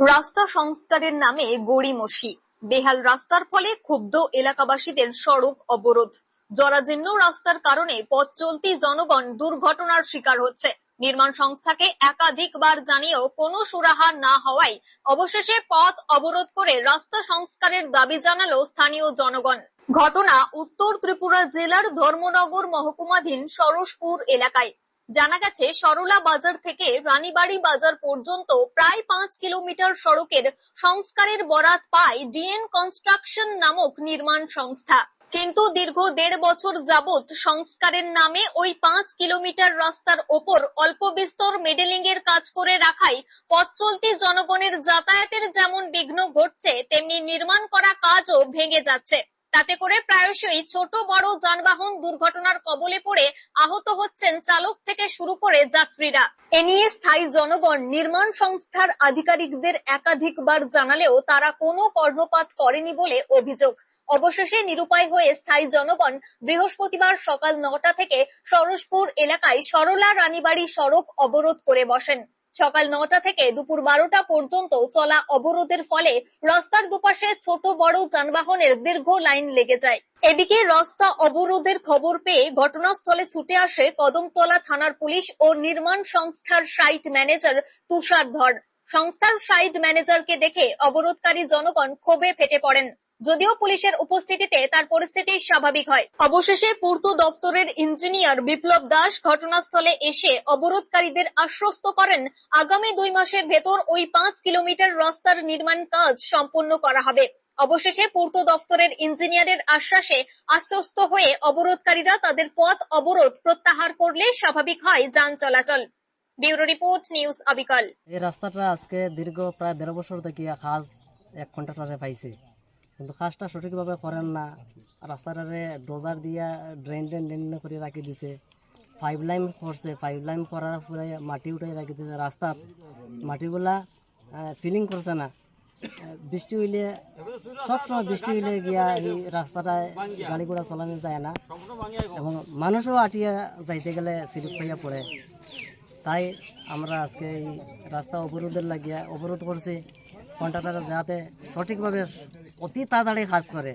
রাস্তা সংস্কারের নামে গড়িমসি বেহাল রাস্তার ফলে ক্ষুব্ধ এলাকাবাসীদের সড়ক অবরোধ। জরাজীর্ণ রাস্তার কারণে পথ চলতি জনগণ দুর্ঘটনার শিকার হচ্ছে। নির্মাণ সংস্থাকে একাধিকবার জানিয়েও কোনো সুরাহা না হওয়ায় অবশেষে পথ অবরোধ করে রাস্তা সংস্কারের দাবি জানালো স্থানীয় জনগণ। ঘটনা উত্তর ত্রিপুরা জেলার ধর্মনগর মহকুমাধীন সরসপুর এলাকায়। জানা গেছে, সরলা বাজার থেকে রানীবাড়ি বাজার পর্যন্ত প্রায় পাঁচ কিলোমিটার সড়কের সংস্কারের বরাত পায় ডিএন কনস্ট্রাকশন নামক নির্মাণ সংস্থা। কিন্তু দীর্ঘ দেড় বছর যাবৎ সংস্কারের নামে ওই পাঁচ কিলোমিটার রাস্তার ওপর অল্প বিস্তর মেডেলিং এর কাজ করে রাখায় পথ চলতি জনগণের যাতায়াতের যেমন বিঘ্ন ঘটছে, তেমনি নির্মাণ করা কাজও ভেঙে যাচ্ছে। তাতে করে প্রায়শই ছোট বড় যানবাহন দুর্ঘটনার কবলে পড়ে আহত হচ্ছেন চালক থেকে শুরু করে যাত্রীরা। এ নিয়ে স্থায়ী জনগণ, নির্মাণ সংস্থার আধিকারিকদের একাধিকবার জানালেও তারা কোনো কর্ণপাত করেনি বলে অভিযোগ। অবশেষে নিরুপায় হয়ে স্থায়ী জনগণ বৃহস্পতিবার সকাল নটা থেকে সরসপুর এলাকায় সরলা রানীবাড়ি সড়ক অবরোধ করে বসেন। সকাল নটা থেকে দুপুর বারোটা পর্যন্ত চলা অবরোধের ফলে রাস্তার দুপাশে ছোট বড় যানবাহনের দীর্ঘ লাইন লেগে যায়। এদিকে রাস্তা অবরোধের খবর পেয়ে ঘটনাস্থলে ছুটে আসে কদমতলা থানার পুলিশ ও নির্মাণ সংস্থার সাইট ম্যানেজার তুষার ধর। সংস্থার সাইট ম্যানেজারকে দেখে অবরোধকারী জনগণ ক্ষোভে ফেটে পড়েন। যদিও পুলিশের উপস্থিতিতে তার পরিস্থিতি স্বাভাবিক হয়। অবশেষে পূর্ত দপ্তরের ইঞ্জিনিয়ার বিপ্লব দাস ঘটনাস্থলে এসে অবরোধকারীদের আশ্বস্ত করেন, আগামী দুই মাসের ভেতর ওই পাঁচ কিলোমিটার রাস্তার নির্মাণ কাজ সম্পন্ন করা হবে। অবশেষে পূর্ত দপ্তরের ইঞ্জিনিয়ারের আশ্বাসে আশ্বস্ত হয়ে অবরোধকারীরা তাদের পথ অবরোধ প্রত্যাহার করলে স্বাভাবিক হয় যান চলাচল। ব্যুরো রিপোর্ট, নিউজ আবিকাল এই রাস্তাটা আজকে দীর্ঘ প্রায় দেড় বছর থেকে কাজ এক ঘন্টাটারে পাইছে। কিন্তু কাজটা সঠিকভাবে করেন না। রাস্তাটারে ডোজার দিয়া ড্রেন ড্রেন ড্রেন করে রাখি দিছে। পাইপ লাইন করছে, পাইপ লাইন করার পরে মাটি উঠাই রাখি দিছে। রাস্তা মাটিগুলা ফিলিং করছে না। বৃষ্টি হইলে, সবসময় বৃষ্টি হইলে গিয়া এই রাস্তাটায় গাড়ি ঘোড়া চালানো যায় না। এবং মানুষও আটিয়া যাইতে গেলে সিলিপ খাইয়া পড়ে। তাই আমরা আজকে এই রাস্তা অবরোধের লাগিয়া অবরোধ করছি। কন্ট্রাক্টর যাতে সঠিকভাবে অতি তাড়াতাড়ি কাজ করে,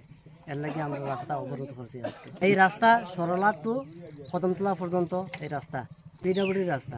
এর লাগে আমরা রাস্তা অবরোধ করছি আজকে। এই রাস্তা সরলা টু কদমতলা পর্যন্ত এই রাস্তা পিডাবুডির রাস্তা।